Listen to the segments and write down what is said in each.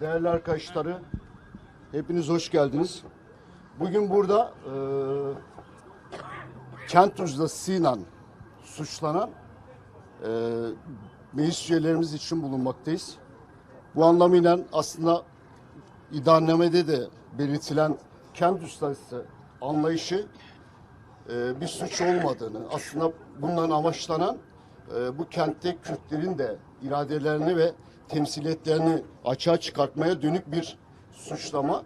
değerli arkadaşları, hepiniz hoş geldiniz. Bugün burada e, kent uzlasıyla suçlanan e, meclis üyelerimiz için bulunmaktayız. Bu anlamıyla aslında iddianamede de belirtilen kent ustası anlayışı e, bir suç olmadığını, aslında bundan amaçlanan e, bu kentte Kürtlerin de iradelerini ve temsiliyetlerini açığa çıkartmaya dönük bir suçlama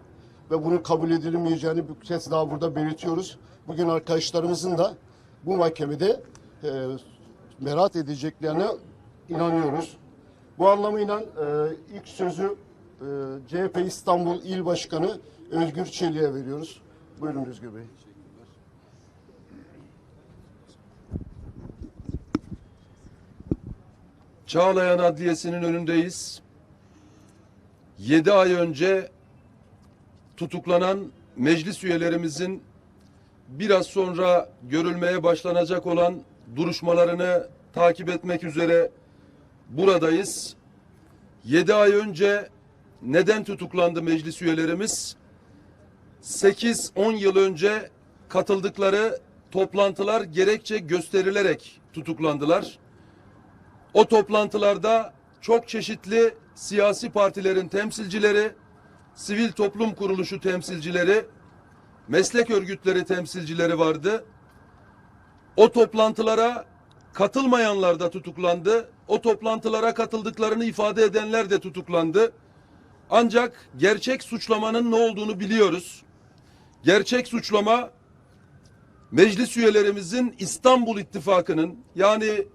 ve bunun kabul edilmeyeceğini bir kez daha burada belirtiyoruz. Bugün arkadaşlarımızın da bu mahkemede e, beraat edeceklerine inanıyoruz. Bu anlamıyla e, ilk sözü e, CHP İstanbul İl Başkanı Özgür Çelik'e veriyoruz. Buyurun Özgür Bey. Çağlayan Adliyesi'nin önündeyiz. 7 ay önce tutuklanan meclis üyelerimizin biraz sonra görülmeye başlanacak olan duruşmalarını takip etmek üzere buradayız. 7 ay önce neden tutuklandı meclis üyelerimiz? 8-10 yıl önce katıldıkları toplantılar gerekçe gösterilerek tutuklandılar. O toplantılarda çok çeşitli siyasi partilerin temsilcileri, sivil toplum kuruluşu temsilcileri, meslek örgütleri temsilcileri vardı. O toplantılara katılmayanlar da tutuklandı. O toplantılara katıldıklarını ifade edenler de tutuklandı. Ancak gerçek suçlamanın ne olduğunu biliyoruz. Gerçek suçlama meclis üyelerimizin İstanbul İttifakı'nın yani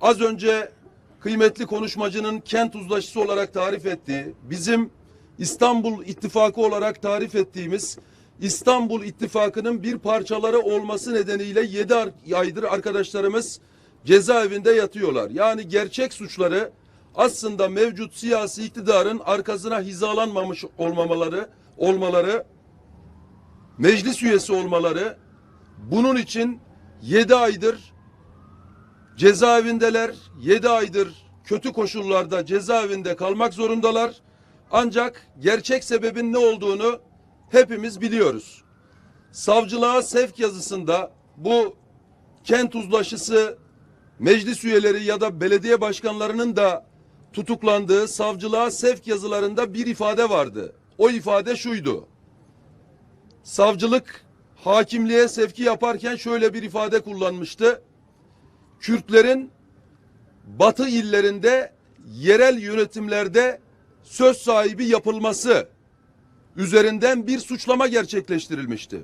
az önce kıymetli konuşmacının kent uzlaşısı olarak tarif ettiği, bizim İstanbul İttifakı olarak tarif ettiğimiz İstanbul İttifakı'nın bir parçaları olması nedeniyle yedi aydır arkadaşlarımız cezaevinde yatıyorlar. Yani gerçek suçları aslında mevcut siyasi iktidarın arkasına hizalanmamış olmamaları, olmaları, meclis üyesi olmaları, bunun için yedi aydır cezaevindeler. 7 aydır kötü koşullarda cezaevinde kalmak zorundalar. Ancak gerçek sebebin ne olduğunu hepimiz biliyoruz. Savcılığa sevk yazısında bu kent uzlaşısı meclis üyeleri ya da belediye başkanlarının da tutuklandığı savcılığa sevk yazılarında bir ifade vardı. O ifade şuydu. Savcılık hakimliğe sevki yaparken şöyle bir ifade kullanmıştı. Kürtlerin Batı illerinde yerel yönetimlerde söz sahibi yapılması üzerinden bir suçlama gerçekleştirilmişti.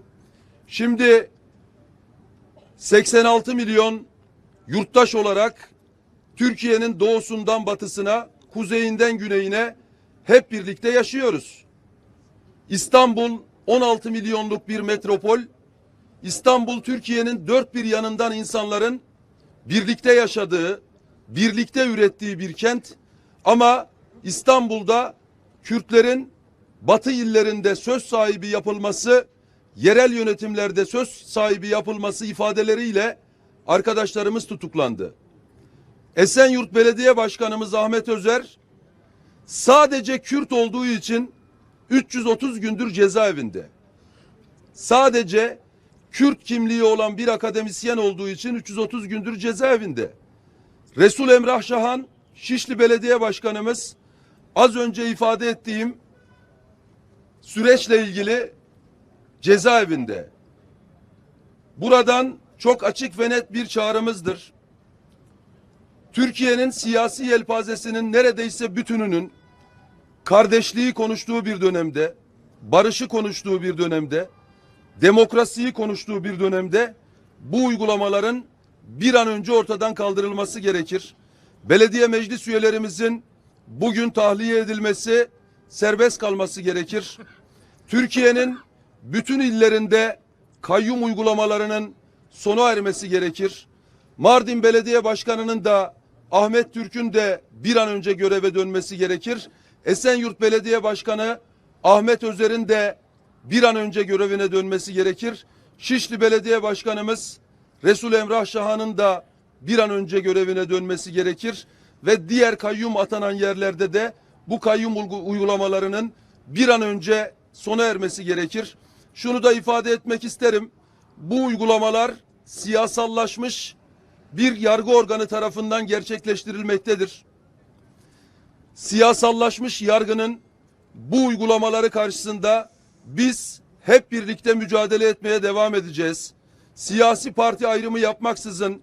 Şimdi 86 milyon yurttaş olarak Türkiye'nin doğusundan batısına, kuzeyinden güneyine hep birlikte yaşıyoruz. İstanbul 16 milyonluk bir metropol. İstanbul Türkiye'nin dört bir yanından insanların birlikte yaşadığı, birlikte ürettiği bir kent ama İstanbul'da Kürtlerin batı illerinde söz sahibi yapılması, yerel yönetimlerde söz sahibi yapılması ifadeleriyle arkadaşlarımız tutuklandı. Esenyurt Belediye Başkanımız Ahmet Özer sadece Kürt olduğu için 330 gündür cezaevinde. Sadece Kürt kimliği olan bir akademisyen olduğu için 330 gündür cezaevinde. Resul Emrah Şahan, Şişli Belediye Başkanımız az önce ifade ettiğim süreçle ilgili cezaevinde. Buradan çok açık ve net bir çağrımızdır. Türkiye'nin siyasi yelpazesinin neredeyse bütününün kardeşliği konuştuğu bir dönemde, barışı konuştuğu bir dönemde demokrasiyi konuştuğu bir dönemde bu uygulamaların bir an önce ortadan kaldırılması gerekir. Belediye meclis üyelerimizin bugün tahliye edilmesi, serbest kalması gerekir. Türkiye'nin bütün illerinde kayyum uygulamalarının sona ermesi gerekir. Mardin Belediye Başkanı'nın da Ahmet Türk'ün de bir an önce göreve dönmesi gerekir. Esenyurt Belediye Başkanı Ahmet Özer'in de bir an önce görevine dönmesi gerekir. Şişli Belediye Başkanımız Resul Emrah Şahan'ın da bir an önce görevine dönmesi gerekir ve diğer kayyum atanan yerlerde de bu kayyum uygu- uygulamalarının bir an önce sona ermesi gerekir. Şunu da ifade etmek isterim. Bu uygulamalar siyasallaşmış bir yargı organı tarafından gerçekleştirilmektedir. Siyasallaşmış yargının bu uygulamaları karşısında biz hep birlikte mücadele etmeye devam edeceğiz. Siyasi parti ayrımı yapmaksızın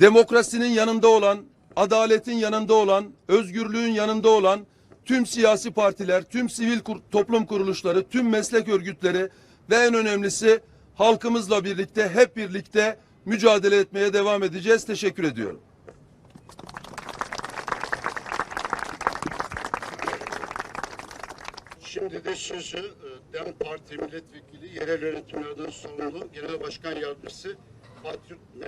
demokrasinin yanında olan, adaletin yanında olan, özgürlüğün yanında olan tüm siyasi partiler, tüm sivil kur- toplum kuruluşları, tüm meslek örgütleri ve en önemlisi halkımızla birlikte hep birlikte mücadele etmeye devam edeceğiz. Teşekkür ediyorum. Şimdi de sözü DEM Parti Milletvekili Yerel Yönetimlerden Sorumlu Genel Başkan Yardımcısı Fatih